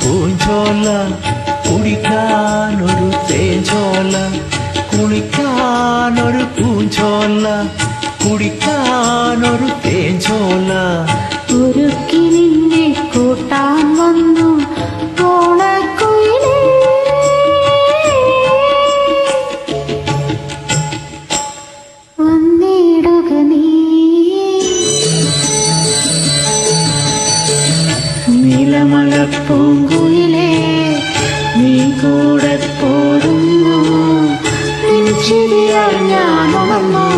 പൂഞ്ചോല കുടിക്കാനൊരു തേഞ്ചോല കുളിക്കാനൊരു പൂഞ്ചോല കുടിക്കാൻ നീലമലപ്പൂങ്കുയിലേ നീ കൂടെ ഞാൻ ഉണർന്നു